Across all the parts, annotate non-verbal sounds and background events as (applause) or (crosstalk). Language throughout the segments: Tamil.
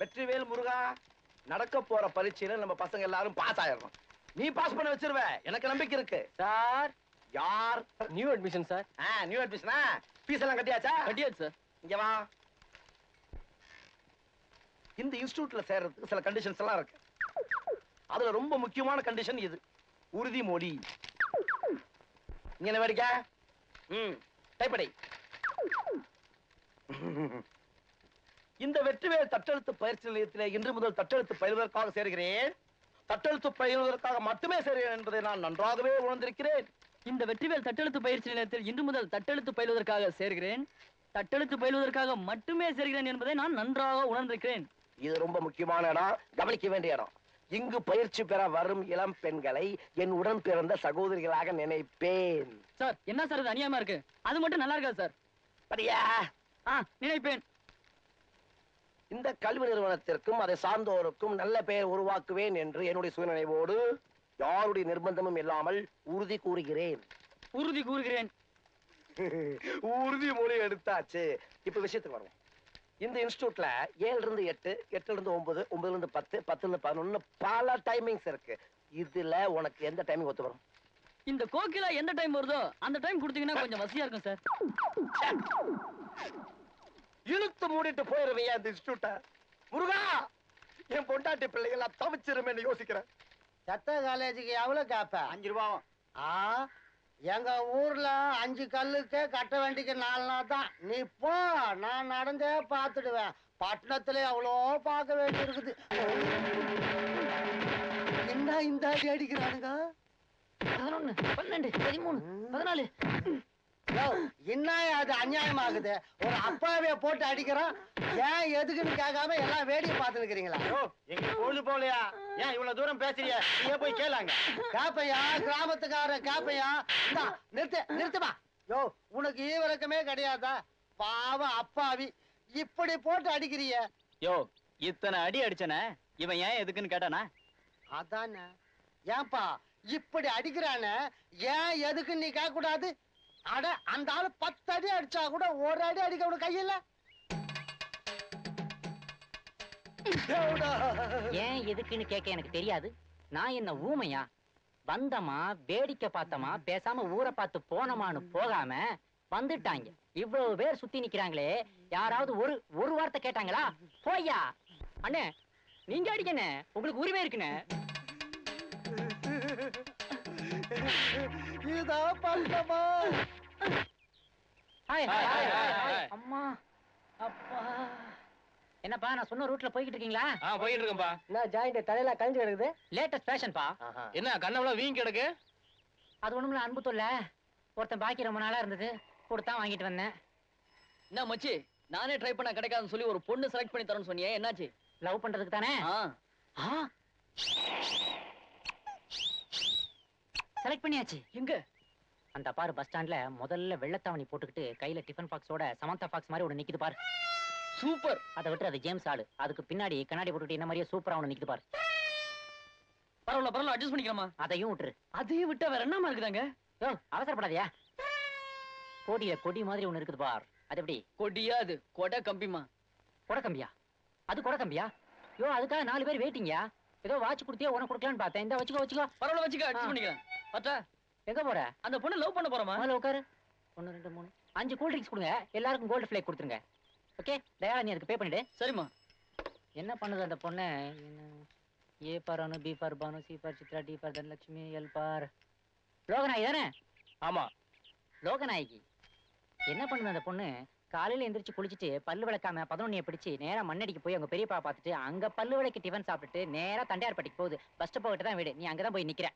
வெற்றிவேல் முருகா நடக்க போற பரீட்சையில நம்ம பசங்க எல்லாரும் பாஸ் ஆயிடணும் நீ பாஸ் பண்ண வச்சிருவ. எனக்கு நம்பிக்கை இருக்கு. சார். யார்? நியூ அட்மிஷன் சார் ஆ நியூ அட்மிஷனா ஃபீஸ் எல்லாம் கட்டியாச்சா? கட்டியாச்சு சார் இங்க வா. இந்த இன்ஸ்டிடியூட்ல சேர்றதுக்கு சில கண்டிஷன்ஸ் எல்லாம் இருக்கு. அதுல ரொம்ப முக்கியமான கண்டிஷன் இது. உறுதிமொழி இங்க என்ன வேடிக்கை? ம் டைப்படை இந்த வெற்றிவேல் தட்டெழுத்து பயிற்சி நிலையத்திலே இன்று முதல் தட்டெழுத்து பயிலுவதற்காக சேர்கிறேன். தட்டெழுத்து பயிலுவதற்காக மட்டுமே சேர்கிறேன் என்பதை நான் நன்றாகவே உணர்ந்திருக்கிறேன். இந்த வெற்றிவேல் தட்டெழுத்து பயிற்சி நிலையத்தில் இன்று முதல் தட்டெழுத்து பயிலுவதற்காக சேர்கிறேன். தட்டெழுத்து பயிலுவதற்காக மட்டுமே சேர்கிறேன் என்பதை நான் நன்றாக உணர்ந்திருக்கிறேன். இது ரொம்ப முக்கியமான இடம். கவனிக்க வேண்டிய இடம். இங்கு பயிற்சி பெற வரும் இளம் பெண்களை என் உடன் பிறந்த சகோதரிகளாக நினைப்பேன். சார் என்ன சார் இது அநியாயமா இருக்கு? அது மட்டும் நல்லா இருக்காது சார். படியா ஆ நினைப்பேன். இந்த கல்வி நிறுவனத்திற்கும் அதை சார்ந்தோருக்கும் நல்ல பெயர் உருவாக்குவேன் என்று என்னுடைய சுயநினைவோடு யாருடைய நிர்பந்தமும் இல்லாமல் உறுதி கூறுகிறேன். உறுதி கூறுகிறேன். (laughs) உறுதிமொழி எடுத்தாச்சு. இப்ப விஷயத்துக்கு வருவோம். இந்த இன்ஸ்டியூட்ல ஏழுல இருந்து எட்டு எட்டுல இருந்து ஒன்பது ஒன்பதுல இருந்து பத்து பத்துல இருந்து பதினொன்னு பல டைமிங்ஸ் இருக்கு. இதுல உனக்கு எந்த டைமிங் ஒத்து வரும்? இந்த கோகிலா எந்த டைம் வருதோ அந்த டைம் கொடுத்தீங்கன்னா கொஞ்சம் வசதியா இருக்கும் சார். இழுத்து மூடிட்டு போயிருவையா இந்த இன்ஸ்டியூட்ட முருகா என் பொண்டாட்டி பிள்ளைகள் தவிச்சிருமேன்னு யோசிக்கிறேன். சத்த காலேஜுக்கு எவ்வளவு கேப்ப? அஞ்சு ரூபாவும். ஆ எங்க ஊர்ல அஞ்சு கல்லுக்கு கட்ட வேண்டிக்கு நாலு நாள் தான். நீ போ நான் நடந்தே பார்த்துடுவேன். பட்டணத்துல எவ்வளோ பார்க்க வேண்டி இருக்குது என்ன இந்த அடி அடிக்கிறானுங்க? பதினொன்னு பன்னெண்டு பதிமூணு பதினாலு. என்ன அது அநியாயமாகுது? ஒரு அப்பாவிய போட்டு அடிக்கிறான். ஏன் எதுக்குன்னு கேட்காம எல்லாம் வேடிக்கை பார்த்து இருக்கிறீங்களா எங்க பொழுது போலையா? ஏன் இவ்வளவு தூரம் பேசுறிய நீங்க போய் கேளாங்க. காப்பையா கிராமத்துக்கார காப்பையா? நிறுத்து நிறுத்துமா யோ உனக்கு ஈவிரக்கமே கிடையாதா? பாவம் அப்பாவி. இப்படி போட்டு அடிக்கிறிய? யோ இத்தனை அடி அடிச்சன இவன் ஏன் எதுக்குன்னு கேட்டானா? அதானே. ஏன்பா இப்படி அடிக்கிறானே ஏன் எதுக்கு நீ கேட்க கூடாது அட அந்த ஆளு பத்து அடி அடிச்சா கூட ஒரு அடி அடிக்க கூட கையில ஏன் எதுக்குன்னு கேட்க எனக்கு தெரியாது. நான் என்ன ஊமையா? வந்தமா வேடிக்கை பார்த்தமா பேசாம ஊரை பார்த்து போனமான்னு போகாம வந்துட்டாங்க. இவ்வளவு பேர் சுத்தி நிக்கிறாங்களே யாராவது ஒரு ஒரு வார்த்தை கேட்டாங்களா? போய்யா. அண்ணே நீங்க அடிக்கண்ணே உங்களுக்கு உரிமை இருக்குண்ணே. (laughs) இதான் பண்றமா hi, hi, hi, hi, hi, hi. அம்மா. அப்பா. என்னப்பா நான் சொன்ன ரூட்ல போய்கிட்டு இருக்கீங்களா ஆ போயிட்டு இருக்கேன்பா நான் ஜாயிண்ட் தலையில கழிஞ்சு கிடக்குது? லேட்டஸ்ட் ஃபேஷன்பா என்ன கண்ணவெல்லாம் வீங்கி கிடக்கு? அது ஒண்ணுமில்ல அன்பு தொல்ல. ஒருத்தன் பாக்கி ரொம்ப நாளா இருந்தது. கொடுத்தா வாங்கிட்டு வந்தேன். என்ன மச்சி? நானே ட்ரை பண்ண கிடைக்காதுன்னு சொல்லி ஒரு பொண்ணு செலக்ட் பண்ணி தரேன்னு சொன்னியே என்னாச்சு? லவ் பண்றதுக்கு தானே? ஆ. செலக்ட் பண்ணியாச்சு. எங்க? அந்த பாரு பஸ் ஸ்டாண்ட்ல முதல்ல வெள்ளத்தாவணி போட்டுக்கிட்டு கையில டிஃபன் பாக்ஸோட சமந்தா பாக்ஸ் மாதிரி ஒண்ணு நிக்குது பாரு. சூப்பர். அதை விட்டு அது ஜேம்ஸ் ஆளு. அதுக்கு பின்னாடி கண்ணாடி போட்டுட்டு என்ன மாதிரியே சூப்பரா ஒண்ணு நிக்குது பாரு. பரவாயில்ல பரவாயில்ல அட்ஜஸ்ட் பண்ணிக்கலாமா? அதையும் விட்டுரு. அதையும் விட்டா வேற என்னமா இருக்குதாங்க அவசரப்படாதயா. கோடியில கொடி மாதிரி ஒண்ணு இருக்குது பார். அது எப்படி? கொடியா அது? கொடை கம்பிமா? கொடக்கம்பியா அது கொடக்கம்பியா யோ அதுக்காக நாலு பேர் வெயிட்டிங்கயா ஏதோ வாட்ச் கொடுத்தியா உனக்கு கொடுக்கலான்னு பார்த்தேன். இந்த வச்சுக்கோ வச்சுக்கோ. பரவாயில்ல வச்சுக்க. அட்ஜஸ்ட் பண்ணிக்கிறேன் அத்தா எங்க போற? அந்த பொண்ணு லவ் பண்ண போறமா? முதல்ல உட்காரு. ஒன்னு ரெண்டு மூணு. அஞ்சு கூல் ட்ரிங்க்ஸ் கொடுங்க. எல்லாருக்கும் கோல்டு ஃபிளேக் கொடுத்துருங்க. ஓகே தயா நீ அதுக்கு பே பண்ணிடு. சரிம்மா. என்ன பண்ணுது அந்த பொண்ணு? என்ன? A for Anu B for Banu C for Chitra D for Dhanalakshmi L for Loganayaki தானே? ஆமா. லோகநாயகி. என்ன பண்ணுது அந்த பொண்ணு? காலையில எந்திரிச்சு குளிச்சுட்டு பல்லு விளக்காம பதினொன்னிய பிடிச்சு நேரா மண்ணடிக்கு போய் அவங்க பெரியப்பா பார்த்துட்டு அங்க பல்லு விளக்கி டிஃபன் சாப்பிட்டுட்டு நேரா தண்டையார்பட்டிக்கு போகுது. பஸ் ஸ்டாப் தான் வீடு. நீ அங்கதான் போய் நிக்கிற.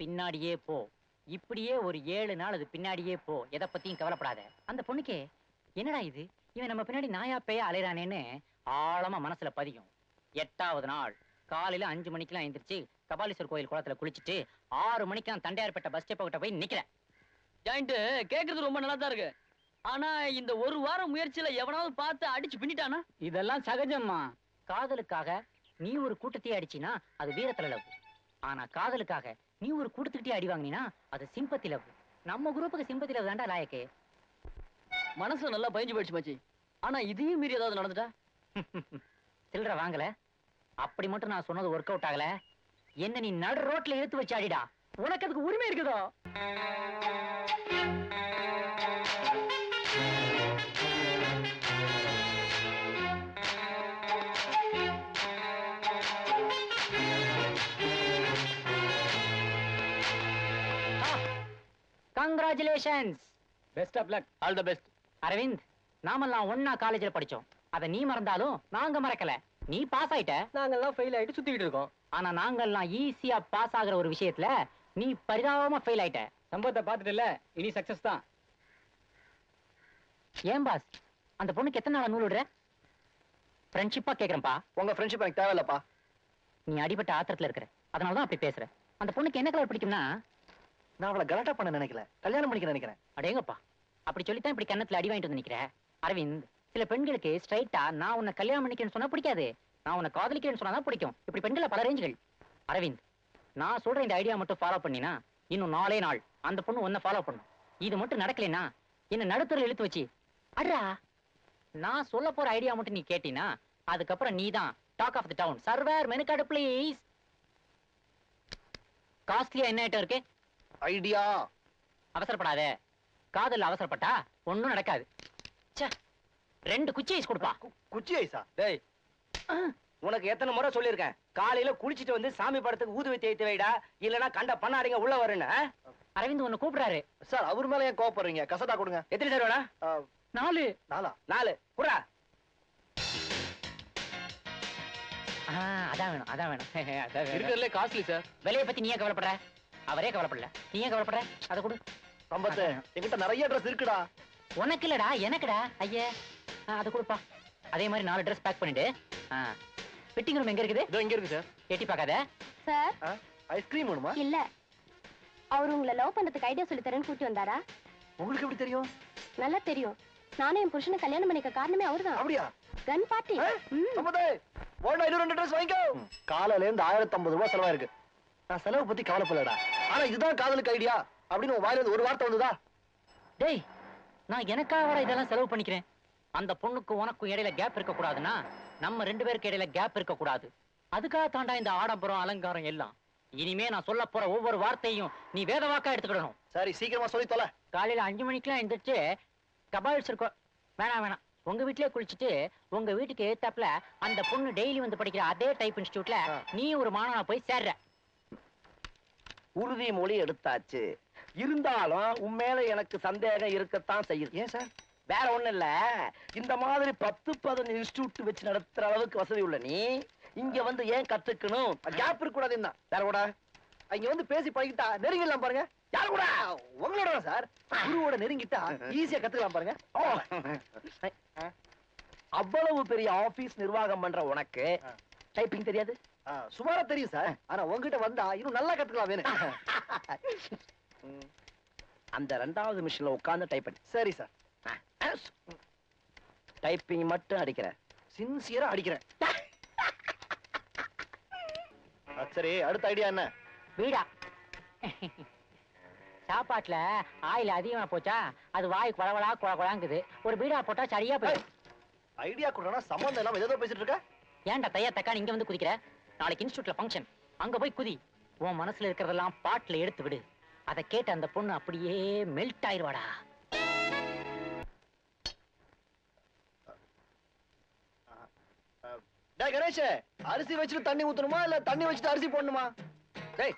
பின்னாடியே போ. இப்படியே ஒரு ஏழு நாள் அது பின்னாடியே போ. எதை பத்தியும் கவலைப்படாத. அந்த பொண்ணுக்கு என்னடா இது? இவன் நம்ம பின்னாடி நாயா பேயா அலைறானேன்னு ஆழமா மனசுல பதியும். எட்டாவது நாள். காலையில அஞ்சு மணிக்கெல்லாம் எந்திரிச்சு கபாலீஸ்வர் கோயில் குளத்துல குளிச்சுட்டு ஆறு மணிக்கு நான் தண்டையார்பேட்டை பஸ் ஸ்டாப் கிட்ட போய் நிக்கிறேன். ஜாயிண்ட் கேக்குறது ரொம்ப நல்லா தான் இருக்கு. ஆனா இந்த ஒரு வாரம் முயற்சியில எவனாவது பார்த்து அடிச்சு பின்னிட்டானா? இதெல்லாம் சகஜம்மா. காதலுக்காக நீ ஒரு கூட்டத்தையே அடிச்சினா அது வீரத்துல லவ். ஆனா காதலுக்காக நீ ஒரு கூட்டத்துக்கிட்டே அடி வாங்கினா அது சிம்பத்தி லவ் நம்ம குரூப்புக்கு சிம்பத்தி லவ் தான்டா லாயக்கு. மனசு நல்லா பயஞ்சு போயிடுச்சு மச்சி. ஆனா இதையும் மீறி ஏதாவது நடந்துட்டா? சில்லற வாங்கல. அப்படி மட்டும் நான் சொன்னது ஒர்க் அவுட் ஆகல. என்ன நீ நடு ரோட்ல இழுத்து வச்சு அடிடா உனக்கு அதுக்கு உரிமை இருக்குதோ? Congratulations best of luck all the best Aravind நாமெல்லாம் ஒண்ணா காலேஜ்ல படிச்சோம். அத நீ மறந்தாலும் நாங்க மறக்கல. நீ பாஸ் ஆயிட்ட. நாங்கெல்லாம் ஃபெயில் ஆயிட்டு சுத்திக்கிட்டு இருக்கோம். ஆனா நாங்கெல்லாம் ஈஸியா பாஸ் ஆகுற ஒரு விஷயத்துல நீ பரிதாபமா ஃபெயில் ஆயிட்ட. சம்பவத்தை பார்த்துட்டுல இனி சக்சஸ் தான். ஏன் பாஸ் அந்த பொண்ணுக்கு எத்தனை நாளா நூல் விடுற? ஃப்ரெண்ட்ஷிப்பா கேக்குறேன்ப்பா. உங்க ஃப்ரெண்ட்ஷிப் எனக்கு தேவையில்லப்பா. நீ அடிபட்ட ஆத்திரத்துல இருக்கிற. அதனால தான் அப்படி பேசுற. அந்த பொண்ணுக்கு என்ன கலர் பிடிக்கும்னா நான் அவளை கலாட்டா பண்ண நினைக்கல. கல்யாணம் பண்ணிக்க நினைக்கிறேன். அடேங்கப்பா அப்படி சொல்லித்தான் இப்படி கன்னத்துல அடி வாங்கிட்டு வந்து அரவிந்த் சில பெண்களுக்கு ஸ்ட்ரைட்டா நான் உன்னை கல்யாணம் பண்ணிக்கிறேன்னு சொன்னா பிடிக்காது. நான் உன்னை காதலிக்கிறேன்னு சொன்னா பிடிக்கும். இப்படி பெண்களை பல ரேஞ்சுகள் அரவிந்த் நான் சொல்ற இந்த ஐடியா மட்டும் ஃபாலோ பண்ணினா இன்னும் நாளே நாள் அந்த பொண்ணு உன்னை ஃபாலோ பண்ணும். இது மட்டும் நடக்கலைன்னா என்ன நடுத்தர இழுத்து வச்சு அட்ரா நான் சொல்ல போற ஐடியா மட்டும் நீ கேட்டினா அதுக்கப்புறம் நீ தான் talk of the town server menu card please காஸ்ட்லியா என்ன ஐட்டம் இருக்கு? ஐடியா. அவசரப்படாத. காதல்ல அவசரப்பட்டா ஒண்ணும் நடக்காது. ரெண்டு குச்சி ஐஸ் கொடுப்பா. குச்சி ஐசா டேய். உனக்கு எத்தனை முறை சொல்லியிருக்கேன். காலையில குளிச்சிட்டு வந்து சாமி படத்துக்கு ஊதுவை தேய்த்து வைடா. இல்லனா கண்ட பண்ணாடிங்க உள்ள வருன்னு? அரவிந்த் உன்னை கூப்பிடுறாரு. சார் அவர் மேல ஏன் கோவப்படுறீங்க கசடா கொடுங்க. எத்தனை சார் வேணா? நாலு. நாலா? நாலு. குடா அதான் வேணும் அதான் வேணும். (laughs) அதான் வேணும். Costly sir. விலைய பத்தி நீயே கவலைப்படுற? அவரே கவலைப்படல. நீயே கவலைப்படுற? அதை கொடு. சம்பத்து என்கிட்ட நிறைய ட்ரெஸ் இருக்குடா. உனக்கு இல்லடா எனக்குடா. ஐயே. அதை கொடுப்பா. அதே மாதிரி நாலு ட்ரெஸ் பேக் பண்ணிட்டு ஃபிட்டிங் ரூம் எங்க இருக்குது? இதோ இங்க இருக்கு சார். எட்டி பார்க்காத. சார்? ஐஸ்கிரீம் வேணுமா? இல்ல. அவர் உங்களை லவ் பண்றதுக்கு ஐடியா சொல்லி தரேன்னு கூட்டி வந்தாரா? உங்களுக்கு எப்படி தெரியும்? நல்லா தெரியும். நானும் என் புருஷனை கல்யாணம் பண்ணிக்க காரணமே அவர்தான். அப்படியா? கன் பார்ட்டி சம்பத்து ஓடா இன்னும் ரெண்டு ட்ரெஸ் வாங்கிக்கோ. காலையில இருந்து ஆயிரத்தி ஐம்பது ரூபாய் செலவாயிருக்கு. நான் செலவு பத்தி கவலைப்படலடா. ஆனா இதுதான் காதலுக்கு ஐடியா அப்படின்னு உன் வாயில ஒரு வார்த்தை வந்ததா? டேய் நான் எனக்காக இதெல்லாம் செலவு பண்ணிக்கிறேன். அந்த பொண்ணுக்கு உனக்கும் இடையில கேப் இருக்க கூடாதுன்னா நம்ம ரெண்டு பேருக்கு இடையில கேப் இருக்க கூடாது அதுக்காக தாண்டா இந்த ஆடம்பரம் அலங்காரம் எல்லாம். இனிமே நான் சொல்ல போற ஒவ்வொரு வார்த்தையும் நீ வேத வாக்கா எடுத்துக்கிடணும். சரி சீக்கிரமா சொல்லி தொலை. காலையில அஞ்சு மணிக்கெல்லாம் எந்திரிச்சு கபால்ஸ் இருக்கும் வேணாம் வேணாம். உங்க வீட்லயே குளிச்சுட்டு உங்க வீட்டுக்கு ஏத்தாப்புல அந்த பொண்ணு டெய்லி வந்து படிக்கிற அதே டைப் இன்ஸ்டியூட்ல நீ ஒரு மாணவனா போய் சேர்ற. உறுதி மொழி எடுத்தாச்சு. இருந்தாலும் உன் மேல எனக்கு சந்தேகம் இருக்கத்தான் செய்யுது. ஏன் சார்? வேற ஒண்ணும் இல்ல. இந்த மாதிரி பத்து பதினஞ்சு இன்ஸ்டியூட் வச்சு நடத்துற அளவுக்கு வசதி உள்ள நீ இங்க வந்து ஏன் கத்துக்கணும்? கேப் இருக்க கூடாது என்ன வேற கூட? இங்க வந்து பேசி பழகிட்டா நெருங்கிடலாம் பாருங்க. யார் கூட? உங்களோட சார். குருவோட நெருங்கிட்டா ஈஸியா கத்துக்கலாம் பாருங்க. அவ்வளவு பெரிய ஆபீஸ் நிர்வாகம் பண்ற உனக்கு. டைப்பிங் தெரியாது? சுமாரா தெரியும் சார். ஆனா உங்ககிட்ட வந்தா இன்னும் நல்லா கத்துக்கலாம் வேணும் (laughs) அந்த ரெண்டாவது மிஷின்ல உட்கார்ந்து டைப் பண்ணு. சரி சார். டைப்பிங் மட்டும் அடிக்கிற சின்சியரா அடிக்கிறேன். (laughs) சரி அடுத்த ஐடியா என்ன? வீடா. சாப்பாட்டுல ஆயில் அதிகமா போச்சா அது வாய் குழவழா குழ குழாங்குது. ஒரு பீடா போட்டா சரியா போயிடும். ஐடியா கொடுறா சம்பந்தம் இல்லாம ஏதோ பேசிட்டு இருக்க? ஏன்டா தையா தக்காளி இங்க வந்து குதிக்கிற? நாளைக்கு இன்ஸ்டியூட்ல ஃபங்க்ஷன் அங்க போய் குதி. உன் மனசுல இருக்கிறதெல்லாம் பாட்டுல எடுத்து விடு. அதை கேட்டு அந்த பொண்ணு அப்படியே மெல்ட் ஆயிருவாடா. டேய் கணேஷ் அரிசி வச்சுட்டு தண்ணி ஊத்தணுமா இல்ல தண்ணி வச்சுட்டு அரிசி போடணுமா? டேய்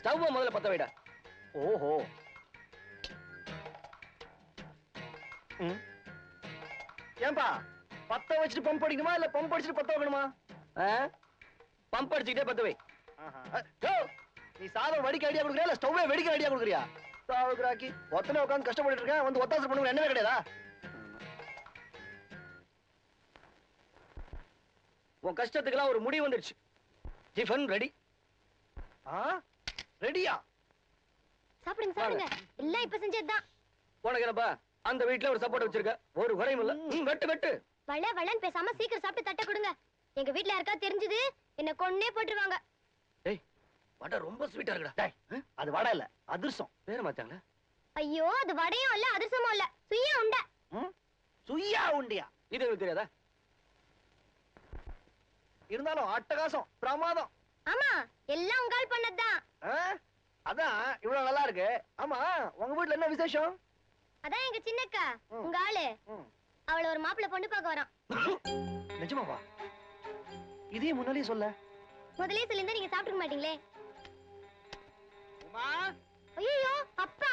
ஸ்டவ் முதல்ல பத்த வைடா. ஓஹோ. ஏன்பா பத்த வச்சுட்டு பம்ப் அடிக்கணுமா இல்ல பம்ப் அடிச்சுட்டு பத்த வைக்கணுமா? பம்ப் அடிச்சுக்கிட்டே பத்த வை. நீ சாதம் வடிக்க ஐடியா கொடுக்குறியா? இல்ல ஸ்டவ்வே வெடிக்க ஐடியா கொடுக்குறியா? சாவுக்குறாக்கி ஒத்தனை உட்காந்து கஷ்டப்பட்டு இருக்கேன். வந்து ஒத்தாசை பண்ணுங்க என்னவே கிடையாதா? உன் கஷ்டத்துக்கெல்லாம் ஒரு முடிவு வந்துருச்சு. Tiffin ready. ஆ? ரெடியா? சாப்பிடுங்க சாப்பிடுங்க. எல்லாம் இப்ப செஞ்சதுதான். உனக்கு என்னப்பா? அந்த வீட்ல ஒரு சப்போர்ட் வச்சிருக்க. ஒரு குறையும் இல்ல. வெட்டு வெட்டு. வள வளன்னு பேசாம சீக்கிரம் சாப்பிட்டு தட்டை கொடுங்க. எங்க வீட்ல யாருக்கா தெரிஞ்சது? என்ன கொன்னே போட்டுருவாங்க. டேய் வடை ரொம்ப ஸ்வீட்டா இருக்குடா. டேய் அது வடை இல்ல அதிர்சம். பேர் மாத்தாங்களே ஐயோ அது வடையும் இல்ல அதிர்சமும் இல்ல. சுய்யா உண்ட. சுய்யா உண்டியா? இது உங்களுக்கு தெரியாதா? இருந்தாலும் அட்டகாசம் பிரமாதம். ஆமா எல்லாம் உங்கால் பண்ணதுதான். அதான் இவ்வளவு நல்லா இருக்கு. ஆமா உங்க வீட்ல என்ன விசேஷம்? அதான் எங்க சின்னக்கா உங்க ஆளு. அவள ஒரு மாப்பிள்ள பொண்ணு பார்க்க வரான். நிஜமாவா? இதையும் முன்னாலே சொல்ல. முதலே சொல்லிருந்தா நீங்க சாப்பிட்டுக்க மாட்டீங்களே. உமா? ஐயோ அப்பா!